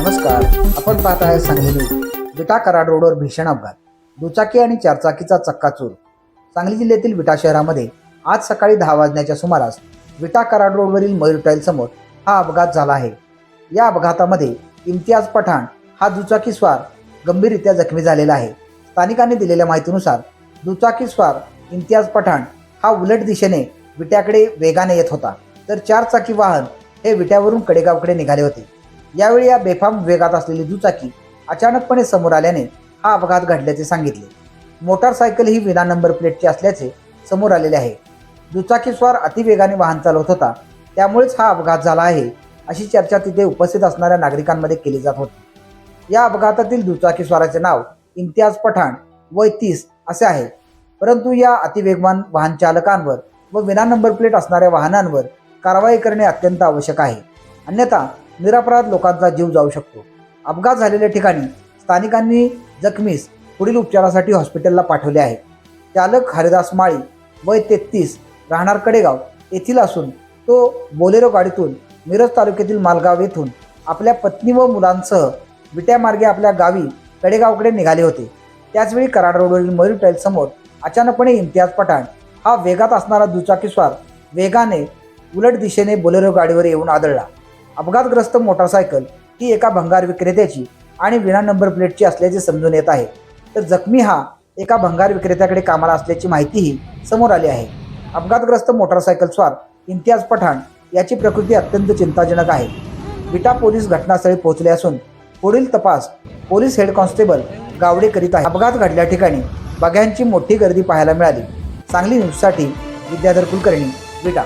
नमस्कार आपण पाहत आहे सांगली. न्यूज विटा कराड रोडवर भीषण अपघात. दुचाकी आणि चारचाकीचा चक्काचूर सांगली जिल्ह्यातील विटा शहरामध्ये आज सकाळी दहा वाजण्याच्या सुमारास विटा कराड रोडवरील मयूर टाईलसमोर हा अपघात झाला आहे. या अपघातामध्ये इम्तियाज पठाण हा दुचाकी स्वार गंभीररित्या जखमी झालेला आहे. स्थानिकांनी दिलेल्या माहितीनुसार दुचाकी स्वार इम्तियाज पठाण हा उलट दिशेने विट्याकडे वेगाने येत होता तर चारचाकी वाहन हे विट्यावरून कडेगावकडे निघाले होते. यावेळी या बेफाम वेगात असलेली दुचाकी अचानकपणे समोर आल्याने हा अपघात घडल्याचे सांगितले. मोटारसायकल ही विना नंबर प्लेटची असल्याचे समोर आलेले आहे. दुचाकीस्वार अतिवेगाने वाहन चालवत होता. त्यामुळेच हा अपघात झाला आहे अशी चर्चा तिथे उपस्थित असणाऱ्या नागरिकांमध्ये केली जात होती. या अपघातातील दुचाकीस्वाराचे नाव इम्तियाज पठाण वय तीस असे आहे. परंतु या अतिवेगवान वाहन चालकांवर व विना नंबर प्लेट असणाऱ्या वाहनांवर कारवाई करणे अत्यंत आवश्यक आहे. अन्यथा निरापराध लोकांचा जीव जाऊ शकतो. अपघात झालेल्या ठिकाणी स्थानिकांनी जखमीस पुढील उपचारासाठी हॉस्पिटलला पाठवले आहे. चालक हरिदास माळी वय तेहतीस राहणार कडेगाव येथील असून तो बोलेरो गाडीतून मिरज तालुक्यातील मालगाव येथून आपल्या पत्नी व मुलांसह विट्यामार्गे आपल्या गावी कडेगावकडे निघाले होते. त्याचवेळी कराड रोडवरील मयूर टाईलसमोर अचानकपणे इम्तियाज पठाण हा वेगात असणारा दुचाकीस्वार वेगाने उलट दिशेने बोलेरो गाडीवर येऊन आदळला. अपघातग्रस्त मोटारसायकल ही एका भंगार विक्रेत्याची आणि विना नंबर प्लेटची असल्याचे समजून येत आहे. तर जखमी हा एका भंगार विक्रेत्याकडे कामाला असल्याची माहितीही समोर आली आहे. अपघातग्रस्त मोटारसायकल स्वार इम्तियाज पठाण याची प्रकृती अत्यंत चिंताजनक आहे. विटा पोलीस घटनास्थळी पोहोचले असून पुढील तपास पोलीस हेड कॉन्स्टेबल गावडे करीत आहे अपघात घडल्या ठिकाणी बघ्यांची मोठी गर्दी पाहायला मिळाली. सांगली न्यूजसाठी विद्याधर कुलकर्णी विटा.